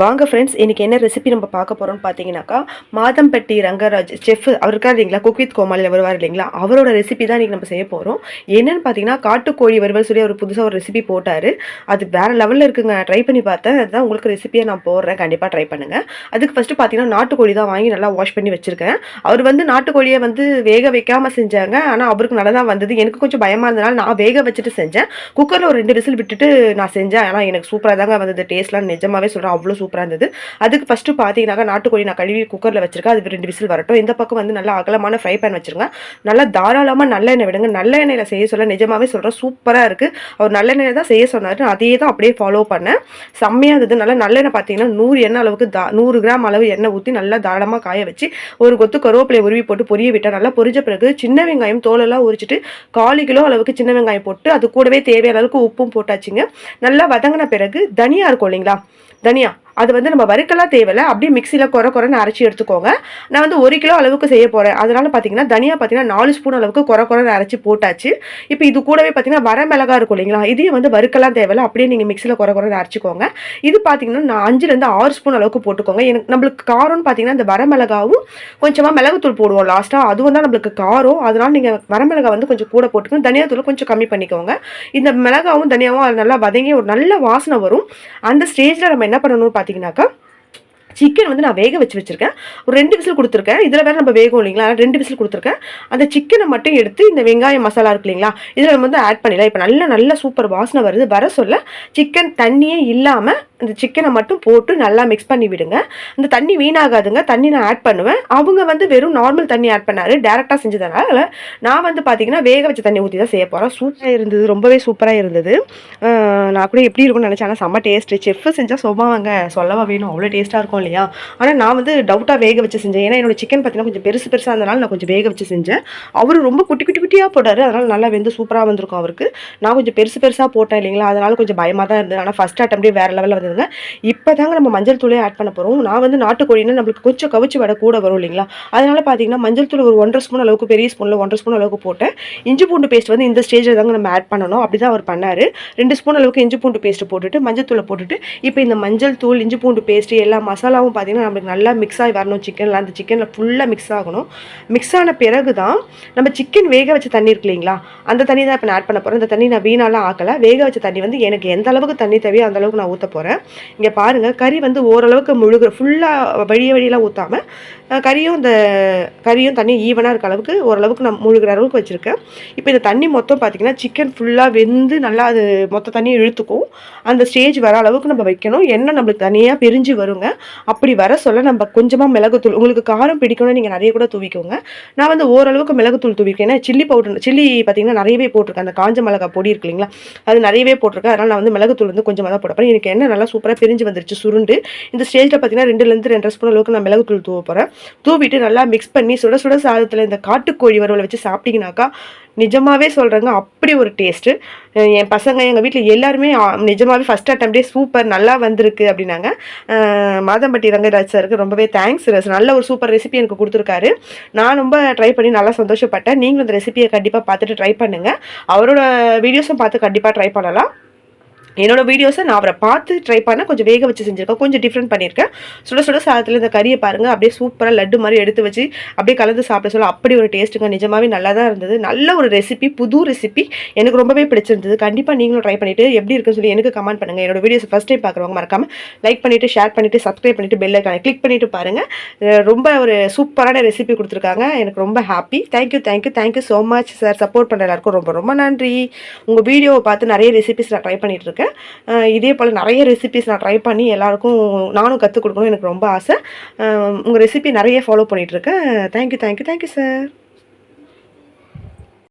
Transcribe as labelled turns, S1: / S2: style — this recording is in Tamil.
S1: வாங்க ஃப்ரெண்ட்ஸ் இன்றைக்கி என்ன ரெசிபி நம்ம பார்க்க போகிறோம்னு பார்த்தீங்கன்னாக்கா மாதம்பட்டி ரங்கராஜ் செஃப் அவர் இருக்கார் இல்லைங்களா குக் வித் கோமாளியில் வருவார் இல்லைங்களா அவரோட ரெசிபி தான் இன்றைக்கி நம்ம செய்ய போகிறோம் என்னென்னு பார்த்தீங்கன்னா காட்டுக்கோழி வருவல் சொல்லி அவர் புதுசாக ஒரு ரெசிபி போட்டார். அது வேறு லெவலில் இருக்குங்க. ட்ரை பண்ணி பார்த்தேன். அதுதான் உங்களுக்கு ரெசிபியை நான் போடுறேன். கண்டிப்பாக ட்ரை பண்ணுங்கள் அதுக்கு ஃபஸ்ட்டு பார்த்தீங்கன்னா நாட்டுக்கோழி தான் வாங்கி நல்லா வாஷ் பண்ணி வச்சுருக்கேன். அவர் வந்து நாட்டுக்கோழியை வந்து வேக வைக்காமல் செஞ்சாங்க. ஆனால் அவருக்கு நல்லா தான் வந்தது. எனக்கு கொஞ்சம் பயமாக இருந்தனால நான் வேக வச்சுட்டு செஞ்சேன். குக்கரில் ஒரு ரெண்டு விசில் விட்டுட்டு நான் செஞ்சேன். ஆனால் எனக்கு சூப்பராக தாங்க வந்தது. டேஸ்ட்லாம் நிஜமாவே சொல்கிறேன் அவ்வளோ சூப்பராக இருந்தது. அதுக்கு ஃபஸ்ட்டு பார்த்தீங்கன்னாக்கா நாட்டுக்கோழி நான் கழுவி குக்கரில் வச்சிருக்கேன். அது ரெண்டு விசில் வரட்டும். இந்த பக்கம் வந்து நல்லா அகலமான ஃப்ரை பேன் வச்சிருங்க. நல்லா தாராளமாக நல்லெண்ணெய் விடுங்க. நல்லெண்ணெயில் செய்ய சொல்ல நிஜமாகவே சொல்கிறேன் சூப்பராக இருக்குது அவர் நல்லெண்ணெய் தான் செய்ய சொன்னார். அதே தான் அப்படியே ஃபாலோ பண்ணேன். செம்மையாக இருந்தது. நல்லா நல்லெண்ணெய் பார்த்தீங்கன்னா நூறு எண்ணெய் அளவுக்கு தா நூறு கிராம் அளவு எண்ணெய் ஊற்றி நல்லா தாராளமாக காய வச்சு ஒரு கொத்து கருவேப்பிலை உருவி போட்டு பொரிய விட்டால் நல்லா பொரிஞ்ச பிறகு சின்ன வெங்காயம் தோலெல்லாம் உரிச்சிட்டு காலு கிலோ அளவுக்கு சின்ன வெங்காயம் போட்டு அது கூடவே தேவையான அளவுக்கு உப்பும் போட்டாச்சுங்க. நல்லா வதங்கின பிறகு தனியா இருக்கும் இல்லைங்களா? தனியா. அது வந்து நம்ம வறுக்கலாம் தேவையில்ல. அப்படியே மிக்சியில் குறை குறைன்னு அரைச்சி எடுத்துக்கோங்க. நான் வந்து ஒரு கிலோ அளவுக்கு செய்ய போகிறேன் அதனால் பார்த்தீங்கன்னா தனியா பார்த்தீங்கன்னா நாலு ஸ்பூன் அளவுக்கு குறை குறைன்னு அரைச்சி போட்டாச்சு. இப்போ இது கூடவே பார்த்தீங்கன்னா வர மிளகா இருக்கும் இல்லைங்களா? இதையும் வந்து வறுக்கலாம் தேவையில்ல. அப்படியே நீங்கள் மிக்சியில் குறை குறைன்னு அரைச்சிக்கோங்க. இது பார்த்தீங்கன்னா நான் அஞ்சுலேருந்து ஆறு ஸ்பூன் அளவுக்கு போட்டுக்கோங்க. எனக்கு நம்மளுக்கு காரம்னு பார்த்தீங்கன்னா இந்த வரமிளகாவும் கொஞ்சமாக மிளகுத்தூள் போடுவோம் லாஸ்ட்டாக அதுவும் தான் நம்மளுக்கு காரம். அதனால் நீங்கள் வரமிளகா வந்து கொஞ்சம் கூட போட்டுக்கணும் தனியாத்தூள் கொஞ்சம் கம்மி பண்ணிக்கோங்க. இந்த மிளகாவும் தனியாவும் அது நல்லா வதங்கி ஒரு நல்ல வாசனை வரும். அந்த ஸ்டேஜில் நம்ம என்ன பண்ணணும்னு பார்த்தீங்கன்னாக்கா சிக்கன் வந்து நான் வேக வச்சு வச்சுருக்கேன். ஒரு ரெண்டு விசில் கொடுத்துருக்கேன். இதில் வேறு நம்ம வேகும் இல்லைங்களா? ரெண்டு விசில் கொடுத்துருக்கேன். அந்த சிக்கனை மட்டும் எடுத்து இந்த வெங்காயம் மசாலா இருக்கு இல்லைங்களா? இதில் நம்ம வந்து ஆட் பண்ணிடலாம். இப்போ நல்ல நல்ல சூப்பர் வாசனை வருது. வர சொல்ல சிக்கன் தண்ணியே இல்லாமல் இந்த சிக்கனை மட்டும் போட்டு நல்லா மிக்ஸ் பண்ணி விடுங்க. இந்த தண்ணி வீணாகாதுங்க. தண்ணி நான் ஆட் பண்ணுவேன். அவங்க வந்து வெறும் நார்மல் தண்ணி ஆட் பண்ணார். டேரெக்டாக செஞ்சதுனால நான் வந்து பார்த்தீங்கன்னா வேக வச்ச தண்ணி ஊற்றி தான் செய்ய போகிறேன் சூப்பராக இருந்தது. ரொம்பவே சூப்பராக இருந்தது. நான் கூட எப்படி இருக்கும்னு நினச்சேன். ஆனால் செம்ம டேஸ்ட்டு செஃப் செஞ்சால் சொவ்வாங்க சொல்லவா வேணும்? அவ்வளோ டேஸ்ட்டாக இருக்கும் இல்லையா? ஆனால் நான் வந்து டவுட்டாக வேக வச்சு செஞ்சேன். ஏன்னா என்னோட சிக்கன் பார்த்தீங்கன்னா கொஞ்சம் பெருசு பெருசாக இருந்தனால நான் கொஞ்சம் வேக வச்சு செஞ்சேன். அவர் ரொம்ப குட்டி குட்டி குட்டியாக போட்டார். அதனால் நல்லா வெந்து சூப்பராக வந்திருக்கும் அவருக்கு. நான் கொஞ்சம் பெருசு பெருசாக போட்டேன் இல்லைங்களா? அதனால் கொஞ்சம் பயமாக தான் இருந்தது. ஆனால் ஃபஸ்ட் அட்டம்ப்டே வேறு லெவலில் வந்ததுங்க. இப்போ தாங்க நம்ம மஞ்சள் தூளே ஆட் பண்ண போகிறோம் நான் வந்து நாட்டுக்கோழின்னா நம்மளுக்கு கொஞ்சம் கவிச்சு வடை கூட வரும் இல்லைங்களா? அதனால் பார்த்தீங்கன்னா மஞ்சள் தூள் ஒரு ஒன்றரை ஸ்பூன் அளவுக்கு பெரிய ஸ்பூனில் ஒன்றரை ஸ்பூன் அளவுக்கு போட்டேன். இஞ்சி பூண்டு பேஸ்ட் வந்து இந்த ஸ்டேஜில் தாங்க நம்ம ஆட் பண்ணணும். அப்படி தான் அவர் பண்ணார். ரெண்டு ஸ்பூன் அளவுக்கு இஞ்சி பூண்டு பேஸ்ட் போட்டுட்டு மஞ்சள் தூளை போட்டுட்டு இப்போ இந்த மஞ்சள் தூள் இஞ்சி பூண்டு பேஸ்ட் எல்லா மசாலாவும் பார்த்தீங்கன்னா நம்மளுக்கு நல்லா மிக்ஸ் ஆகி வரணும் சிக்கனில் அந்த சிக்கனில் ஃபுல்லாக மிக்ஸ் ஆகணும். மிக்ஸ் ஆன பிறகு தான் நம்ம சிக்கன் வேக வச்ச தண்ணி இருக்கு இல்லைங்களா? அந்த தண்ணி தான் இப்போ நான் ஆட் பண்ண போகிறேன் அந்த தண்ணி நான் வீணாலாம் ஆக்கலை. வேக வச்ச தண்ணி வந்து எனக்கு எந்த அளவுக்கு தண்ணி தேவையோ அந்த அளவுக்கு நான் ஊற்ற போகிறேன் இங்கே பாருங்கள் கறி வந்து ஓரளவுக்கு முழுகிற ஃபுல்லாக வழிய வழியெல்லாம் ஊற்றாமல் கறியும் இந்த கறியும் தண்ணி ஈவனாக இருக்க அளவுக்கு ஓரளவுக்கு நான் முழுகிற அளவுக்கு வச்சுருக்கேன். இப்போ இந்த தண்ணி மொத்தம் பார்த்திங்கன்னா சிக்கன் ஃபுல்லாக வெந்து நல்லா அது மொத்த தண்ணியை இழுத்துக்கும். அந்த ஸ்டேஜ் வர அளவுக்கு நம்ம வைக்கணும். எண்ணெய் நம்மளுக்கு தனியாக பிரிஞ்சு வருங்க. அப்படி வர சொல்ல நம்ம கொஞ்சமாக மிளகுத்தூள் உங்களுக்கு காரம் பிடிக்கணும்னு நீங்கள் நிறைய கூட தூவிக்கோங்க. நான் வந்து ஓரளவுக்கு மிளகுத்தூள் தூவிருக்கேன். ஏன்னா சில்லி பவுடர் சில்லி பார்த்திங்கன்னா நிறையவே போட்டிருக்கேன். அந்த காஞ்ச மிளகா பொடி இருக்கு இல்லைங்களா? அது நிறையவே போட்டிருக்கேன். அதனால் நான் வந்து மிளகுத்தூள் வந்து கொஞ்சமாக தான் போடப்போகிறேன் எனக்கு என்ன நல்லா சூப்பராக பிரிஞ்சு வந்துருச்சு சுருண்டு. இந்த ஸ்டேஜில் பார்த்தீங்கன்னா ரெண்டுலேருந்து ரெண்டரை ஸ்பூன் அளவுக்கு நான் மிளகுத்தூள் தூவ போகிறேன் தூவிட்டு நல்லா மிக்ஸ் பண்ணி சுட சுட சாதத்தில் இந்த காட்டுக்கோழி வறுவலை வச்சு சாப்பிட்டீங்கனாக்கா நிஜமாவே சொல்கிறேங்க அப்படி ஒரு டேஸ்ட்டு என் பசங்க எங்கள் வீட்டில் எல்லாருமே நிஜமாகவே ஃபஸ்ட் அட்டம்ப்டே சூப்பர் நல்லா வந்திருக்கு அப்படின்னாங்க. மாதம்பட்டி ரங்கராஜ் சாருக்கு ரொம்பவே தேங்க்ஸ் நல்ல ஒரு சூப்பர் ரெசிபி எனக்கு கொடுத்துருக்காரு. நான் ரொம்ப ட்ரை பண்ணி நல்லா சந்தோஷப்பட்டேன். நீங்களும் இந்த ரெசிபியை கண்டிப்பாக பார்த்துட்டு ட்ரை பண்ணுங்கள் அவரோட வீடியோஸும் பார்த்து கண்டிப்பாக ட்ரை பண்ணலாம். என்னோடய வீடியோஸை நான் அவரை பார்த்து ட்ரை பண்ணால் கொஞ்சம் வேக வச்சு செஞ்சுருக்கேன். கொஞ்சம் டிஃப்ரெண்ட் பண்ணியிருக்கேன் சுட சுட சாதத்தில் இந்த கறியை பாருங்கள் அப்படியே சூப்பராக லட்டு மாதிரி எடுத்து வச்சு அப்படியே கலந்து சாப்பிட சொல்ல அப்படி ஒரு டேஸ்ட்டுங்க நிஜமாவே நல்லா தான் இருந்தது. நல்ல ஒரு ரெசிபி புது ரெசிபி எனக்கு ரொம்பவே பிடிச்சிருந்தது. கண்டிப்பாக நீங்களும் ட்ரை பண்ணிவிட்டு எப்படி இருக்குன்னு சொல்லி எனக்கு கமெண்ட் பண்ணுங்கள் என்னோட வீடியோஸ் ஃபஸ்ட் டைம் பார்க்குறவங்க மறக்காமல் லைக் பண்ணிவிட்டு ஷேர் பண்ணிவிட்டு சப்ஸ்கிரைப் பண்ணிவிட்டு பெல் ஐக்கான கிளிக் பண்ணிவிட்டு பாருங்கள் ரொம்ப ஒரு சூப்பரான ரெசிபி கொடுத்துருக்காங்க. எனக்கு ரொம்ப happy thank you thank you thank you so much sir support பண்ணுற எல்லாருக்கும் ரொம்ப ரொம்ப நன்றி. உங்கள் வீடியோவை பார்த்து நிறைய ரெசிபிஸ் நான் ட்ரை பண்ணிகிட்டு இருக்கேன். இதே போல் நிறைய ரெசிபிஸ் நான் ட்ரை பண்ணி எல்லாருக்கும் நானும் கற்றுக் கொடுக்கணும் எனக்கு ரொம்ப ஆசை. உங்கள் ரெசிபி நிறைய ஃபாலோ பண்ணிகிட்ருக்கேன் தேங்க்யூ தேங்க்யூ தேங்க்யூ சார்